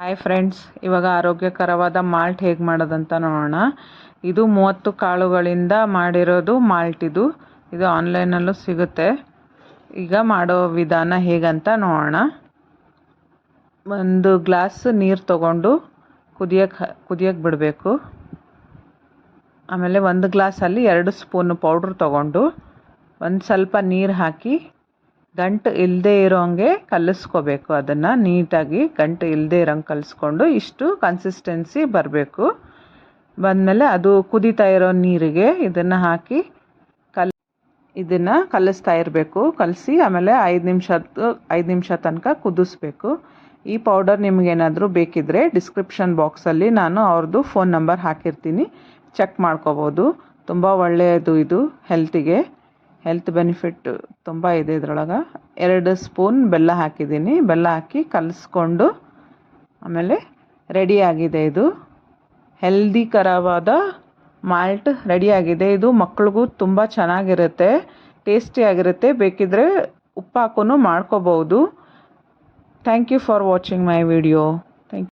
Hi friends ಇವಾಗ ಆರೋಗ್ಯಕರವಾದ malt ಹೇಗೆ ಮಾಡೋದಂತ ನೋಡೋಣ. ಇದು ಮೂವತ್ತು ಕಾಳುಗಳಿಂದ ಮಾಡಿರೋದು ಮಾಲ್ಟ್ ಇದು. ಇದು ಆನ್ಲೈನಲ್ಲೂ ಸಿಗುತ್ತೆ. ಈಗ ಮಾಡೋ ವಿಧಾನ ಹೇಗಂತ ನೋಡೋಣ. ಒಂದು ಗ್ಲಾಸ್ ನೀರು ತಗೊಂಡು ಕುದಿಯಕ್ಕೆ ಕುದಿಯಕ್ಕೆ ಬಿಡಬೇಕು. ಆಮೇಲೆ ಒಂದು ಗ್ಲಾಸಲ್ಲಿ ಎರಡು ಸ್ಪೂನು ಪೌಡ್ರ್ ತಗೊಂಡು ಒಂದು ಸ್ವಲ್ಪ ನೀರು ಹಾಕಿ ಗಂಟು ಇಲ್ಲದೆ ಇರೋಂಗೆ ಕಲಿಸ್ಕೋಬೇಕು. ಅದನ್ನು ನೀಟಾಗಿ ಗಂಟು ಇಲ್ಲದೆ ಇರೋಂಗೆ ಕಲಿಸ್ಕೊಂಡು ಇಷ್ಟು ಕನ್ಸಿಸ್ಟೆನ್ಸಿ ಬರಬೇಕು. ಬಂದಮೇಲೆ ಅದು ಕುದೀತಾ ಇರೋ ನೀರಿಗೆ ಇದನ್ನು ಹಾಕಿ ಕಲ್, ಇದನ್ನು ಕಲಿಸ್ತಾ ಇರಬೇಕು. ಕಲಸಿ ಆಮೇಲೆ ಐದು ನಿಮಿಷದ್ದು, ಐದು ನಿಮಿಷ ತನಕ ಕುದಿಸ್ಬೇಕು. ಈ ಪೌಡರ್ ನಿಮಗೇನಾದರೂ ಬೇಕಿದ್ದರೆ ಡಿಸ್ಕ್ರಿಪ್ಷನ್ ಬಾಕ್ಸಲ್ಲಿ ನಾನು ಅವ್ರದ್ದು ಫೋನ್ ನಂಬರ್ ಹಾಕಿರ್ತೀನಿ. ಚೆಕ್ ಮಾಡ್ಕೋಬೋದು. ತುಂಬ ಒಳ್ಳೆಯದು ಇದು ಹೆಲ್ತಿಗೆ ಹೆಲ್ತ್ ಬೆನಿಫಿಟ್ ತುಂಬ ಇದೆ ಇದರೊಳಗೆ. ಎರಡು ಸ್ಪೂನ್ ಬೆಲ್ಲ ಹಾಕಿದ್ದೀನಿ. ಬೆಲ್ಲ ಹಾಕಿ ಕಲಸ್ಕೊಂಡು ಆಮೇಲೆ ರೆಡಿಯಾಗಿದೆ ಇದು. ಹೆಲ್ದಿಕರವಾದ ಮಾಲ್ಟ್ ರೆಡಿಯಾಗಿದೆ ಇದು ಮಕ್ಳಿಗೂ ತುಂಬ ಚೆನ್ನಾಗಿರುತ್ತೆ. ಟೇಸ್ಟಿಯಾಗಿರುತ್ತೆ ಬೇಕಿದ್ದರೆ ಉಪ್ಪು ಹಾಕೂ ಮಾಡ್ಕೋಬೋದು. Thank you for watching my video